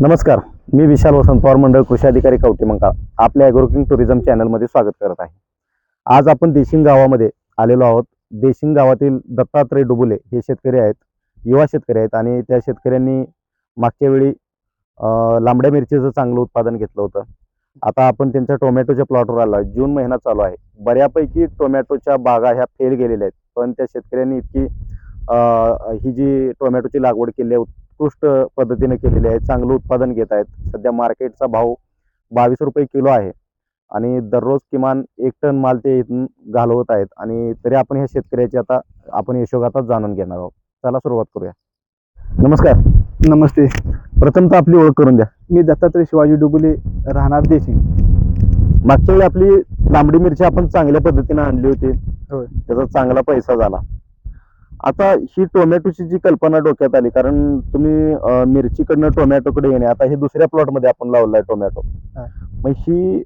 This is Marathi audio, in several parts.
नमस्कार मी विशाल वसंत पवार मंडळ कृषी अधिकारी कवटी मंकाळ. आपल्या ॲग्रोकिंग टुरिझम चॅनलमध्ये स्वागत करत आहे. आज आपण देशिंग गावामध्ये आलेलो आहोत. देशिंग गावातील दत्तात्रय डुबुले हे शेतकरी आहेत युवा शेतकरी आहेत आणि त्या शेतकऱ्यांनी मागच्या वेळी लांबड्या मिरचीचं चांगलं उत्पादन घेतलं होतं. आता आपण त्यांच्या टोमॅटोच्या प्लॉटवर आलो आहे. जून महिना चालू आहे. बऱ्यापैकी टोमॅटोच्या बागा ह्या फेल गेलेल्या आहेत. पण त्या शेतकऱ्यांनी इतकी ही जी टोमॅटोची लागवड केली आहे उत्कृष्ट पद्धतीने केलेली आहे चांगलं उत्पादन घेत आहेत. सध्या मार्केटचा भाव बावीस रुपये किलो आहे आणि दररोज किमान एक टन माल ते इथून घालवत आहेत आणि तरी आपण ह्या शेतकऱ्याची आता आपण यशोगाथाच जाणून घेणार आहोत. चला सुरुवात करूया. नमस्कार. नमस्ते. प्रथमतः आपली ओळख करून द्या. मी दत्तात्रय शिवाजी डुबुले राहणार देशिंग मागच्या वेळी आपली लांबडी मिरची आपण चांगल्या पद्धतीने आणली होती. त्याचा चांगला पैसा झाला. आता ही टोमॅटोची जी कल्पना डोक्यात आली कारण तुम्ही मिरचीकडनं टोमॅटोकडे येणे आता हे दुसऱ्या प्लॉटमध्ये आपण लावलाय टोमॅटो. मग ही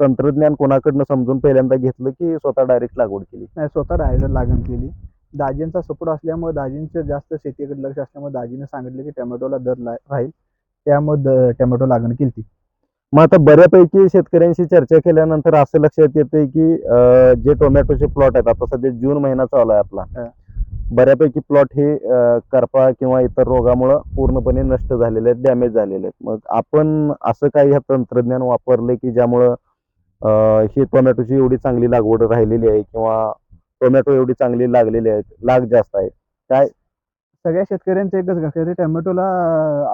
तंत्रज्ञान कोणाकडनं समजून पहिल्यांदा घेतलं की स्वतः डायरेक्ट लागवड केली? नाही स्वतः राहायला लागण केली. दाजींचा सपोर्ट असल्यामुळे दाजींचं जास्त शेतीकडे लक्ष असल्यामुळे दाजीने सांगितलं की टोमॅटोला दर राहील. त्यामुळे टोमॅटो लागण केली मग आता बऱ्यापैकी शेतकऱ्यांशी चर्चा केल्यानंतर असं लक्षात येते की जे टोमॅटोचे प्लॉट आहेत आता सध्या जून महिना चालू आहे आपला. बऱ्यापैकी प्लॉट हे करपा किंवा इतर रोगामुळे पूर्णपणे नष्ट झालेले आहेत डॅमेज झालेले आहेत. मग आपण असं काही ह्या तंत्रज्ञान वापरले की ज्यामुळं ही टोमॅटोची एवढी चांगली लागवड राहिलेली आहे किंवा टोमॅटो एवढी चांगली लागलेली आहे लाग जास्त आहे सगळ्या शेतकऱ्यांचं एकच घास टोमॅटोला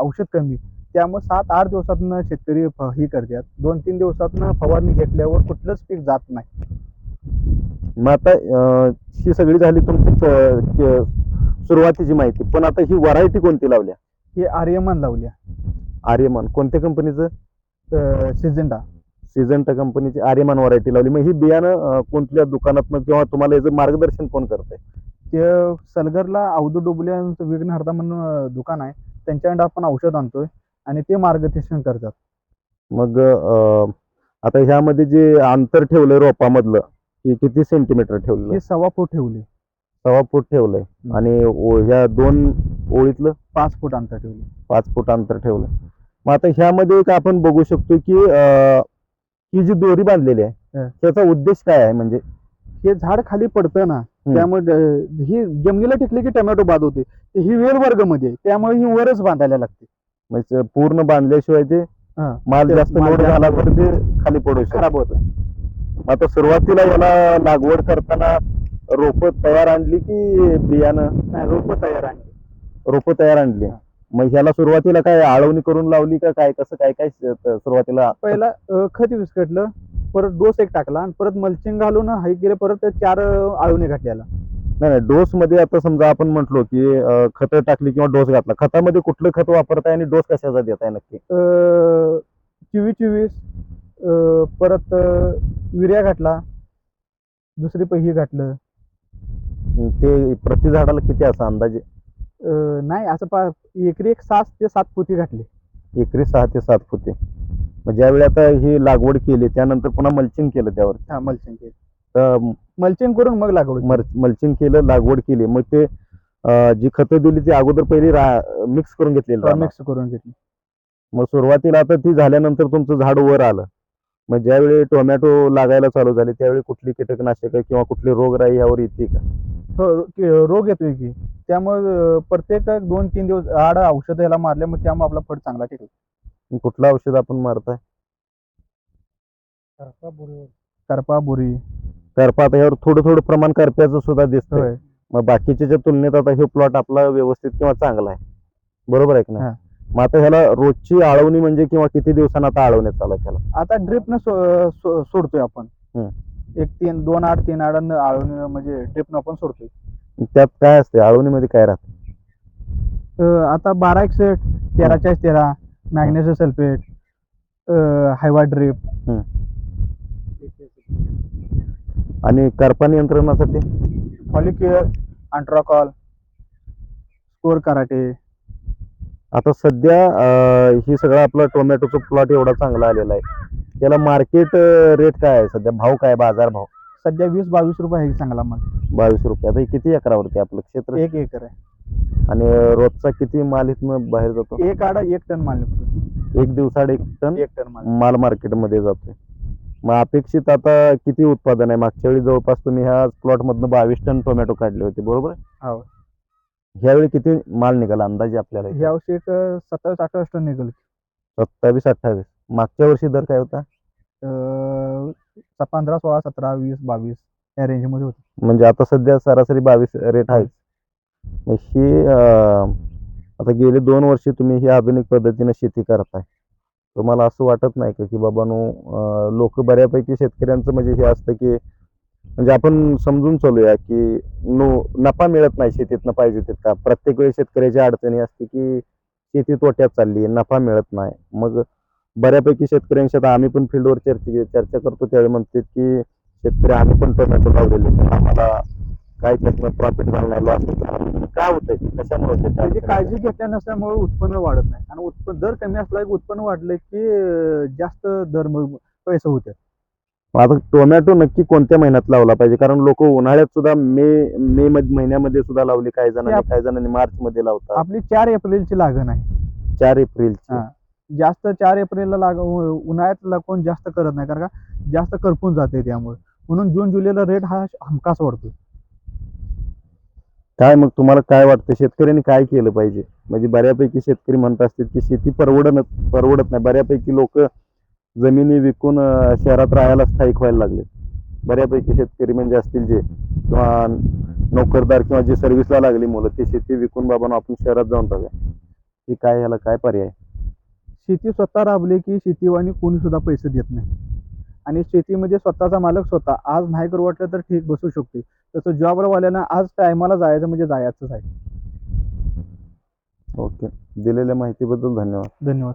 औषध कमी. त्यामुळे सात आठ दिवसातनं शेतकरी फ- ही करतात. दोन तीन दिवसातनं फवारणी घेतल्यावर कुठलंच पीक जात नाही. मग आता अं, ही सगळी झाली तुमची क- क- सुरुवातीची माहिती. पण आता ही व्हरायटी कोणती लावल्या? हे आर्यमान लावल्या. आर्यमान. कोणत्या कंपनीचं सिजंडा. सिजंटा कंपनीची आर्यमान व्हरायटी लावली. मग ही बियाणं अं, कोणत्या दुकानातनं किंवा तुम्हाला याचं मार्गदर्शन कोण करतंय? ते सलगरला अवधू डोबल्यांचं विघ्न हरता म्हणून अं, दुकान आहे. त्यांच्याकडे आपण औषध आणतोय. आणि ते मार्गदर्शन करतात. मग अं, आता ह्यामध्ये जे अंतर ठेवलंय रोपामधलं हे किती सेंटीमीटर ठेवलं हे सव्वा फूट ठेवले सव्वा फूट ठेवलंय. आणि ओ- ह्या दोन ओळीतलं? पाच फूट अंतर ठेवले पाच फूट अंतर ठेवलं मग आता ह्यामध्ये एक आपण बघू शकतो की अं, ही जी दोरी बांधलेली आहे हं. त्याचा उद्देश काय आहे म्हणजे? हे झाड खाली पडतं ना. त्यामुळे अं, ही जमिनीला टिकली की टोमॅटो बाद होते. ही वेल वर्गमध्ये. त्यामुळे ही वरच बांधायला लागते. म्हणजे पूर्ण बांधल्याशिवाय ते. माल जास्त लोड झाला तर ते खाली पडू शकतो. खराब होत. आता सुरुवातीला याला लागवड करताना रोप तयार आणली की बियाणं? रोप तयार आहे रोप तयार आणली. मग ह्याला सुरुवातीला काय आळवणी करून लावली का काय कसं काय काय सुरुवातीला? पहिला खत विस्कटलं परत डोस एक टाकला आणि परत मल्चिंग घालून हाई केले परत चार आळवणे घातल्याला. नाही नाही डोस मध्ये आता समजा आपण म्हटलो की अं, खतं टाकली किंवा डोस घातला खतामध्ये कुठलं खत वापरताय आणि डोस कशाचा देताय नक्की? अं, चोवीस परत अं, युरिया घातला दुसरी पहिली घातलं. ते प्रति झाडाला किती असा अंदाजे? अं, नाही असं पा एकरी एक सात ते सात पोती घातली. एकरी सहा ते सात फुटे मग ज्यावेळी आता ही लागवड केली त्यानंतर पुन्हा मल्चिंग केलं त्यावर? हा मल्चिंग केली. मल्चिंग करून मग लागवड. मल्चिंग केलं लागवड केली. मग ते जी खतं दिली ती अगोदर पहिली मिक्स करून घेतलेली. मिक्स करून घेतली. मग सुरुवातीला आता ती झाल्यानंतर तुमचं झाड वर आलं. मग ज्यावेळी टोमॅटो लागायला चालू झाले त्यावेळी कुठली कीटकनाशक किंवा कुठली रोगराई यावर येते का? हो, रोग येतोय की. त्यामुळे प्रत्येक दोन तीन दिवस आड औषध याला मारले मग त्यामुळे आपला फळ चांगला टिकला. कुठलं औषध आपण मारताय? करपा बुरी करपा आता यावर थोडं थोडं प्रमाण करप्याचं सुद्धा दिसतंय. होय. मग बाकीच्या तुलनेत आता हे प्लॉट आपला व्यवस्थित किंवा चांगला आहे. बरोबर आहे की हा. नाही मग आता ह्याला रोजची आळवणी म्हणजे किंवा किती दिवसांना आता आळवण्यात आहे त्याला आता ड्रिपनं सो, सो, सोडतोय आपण. एक तीन दोन आठ तीन आड आळून म्हणजे ड्रिपनं आपण सोडतोय. त्यात काय असते आळवणीमध्ये काय राहते? अं, आता बारा एकसठ तेरा चाळीस तेरा मॅग्नेशियम सल्फेट हायवा ड्रिप आणि करपा नियंत्रणासाठी फॉलिक्युअर अँट्राकॉल स्कोर कराटे आता सध्या अं, ही सगळं आपला टोमॅटोचा प्लॉट एवढा चांगला आलेला आहे. त्याला मार्केट रेट काय आहे सध्या? भाव काय बाजार भाव? सध्या वीस बावीस रुपये आहे चांगला माल. बावीस रुपये. आता हे किती एकरावरती आपलं क्षेत्र? एक एकर आहे. आणि रोजचा किती माल इथनं बाहेर जातो? एक आडा एक टन माल निघतो. एक दिवसाड एक टन एक टन माल. माल मार्केटमध्ये जातोय. मग अपेक्षित आता किती उत्पादन आहे? मागच्या वेळी जवळपास तुम्ही ह्या प्लॉट मधनं बावीस टन टोमॅटो काढले होते बरोबर? हो. ह्यावेळी किती माल निघाला अंदाजे आपल्याला इथे? ह्या वर्षी एक सत्तावीस अठ्ठावीस टन निघेल. सत्तावीस अठ्ठावीस. मागच्या वर्षी दर काय होता? पंधरा सोळा सतरा वीस बावीस या रेंजमध्ये होते. म्हणजे आता सध्या सरासरी बावीस रेट आहे. मग ही अं, आता गेले दोन वर्ष तुम्ही ही आधुनिक पद्धतीने शेती करताय. तुम्हाला असं वाटत नाही का की बाबानो लोक बऱ्यापैकी शेतकऱ्यांचं म्हणजे हे असतं की म्हणजे आपण समजून चालूया की नो नफा मिळत नाही शेतीतनं पाहिजे तितका. प्रत्येक वेळी शेतकऱ्याची अडचणी असते की शेती तोट्यात चालली नफा मिळत नाही. मग बऱ्यापैकी शेतकऱ्यांशी आता आम्ही पण फील्डवर चर्चा चर्चा करतो त्यावेळी म्हणतात की शेतकरी आम्ही पण टोमॅटो लावलेले आम्हाला काय त्यातनं प्रॉफिट झालं नाही लॉस होतं काय होतंय? कशामुळे होतंय? काय त्याची? काळजी घेतल्या नसल्यामुळे उत्पन्न वाढत नाही. आणि उत्पन्न दर कमी असला की उत्पन्न वाढलं की जास्त दर मग पैसे होते आता टोमॅटो नक्की कोणत्या महिन्यात लावला पाहिजे? कारण लोक उन्हाळ्यात सुद्धा मे मे मध- महिन्यामध्ये सुद्धा लावली काही जणांनी आप- काही जणांनी मार्च मध्ये लावतात. आपली चार एप्रिलची लागण आहे. चार एप्रिलची. हा. जास्त चार एप्रिलला लाग उन्हाळ्यात कोण जास्त करत नाही कारण का जास्त करपून जाते त्यामुळे. म्हणून जून जुलैला रेट हा हमखास वाढतो काय मग तुम्हाला काय वाटतं? शेतकऱ्यांनी काय केलं पाहिजे? म्हणजे बऱ्यापैकी शेतकरी म्हणत असतील की शेती परवडत परवडत नाही. बऱ्यापैकी लोक जमिनी विकून शहरात राहायला स्थायिक व्हायला लागले बऱ्यापैकी शेतकरी म्हणजे असतील जे किंवा नोकरदार किंवा जे सर्व्हिसला लागली मुलं ते शेती विकून बाबा आपण शहरात जाऊन राहूया की काय ह्याला काय पर्याय? शेती स्वतः राबली की शेतीवानी कोणी सुद्धा पैसे देत नाही. आणि शेतीमध्ये स्वतःचा मालक स्वतः. आज नाही करू वाटलं तर ठीक बसू शकते तसं जॉबवाल्यांना आज टायमाला जायचं म्हणजे जायचंच आहे. ओके. दिलेल्या माहितीबद्दल धन्यवाद. धन्यवाद.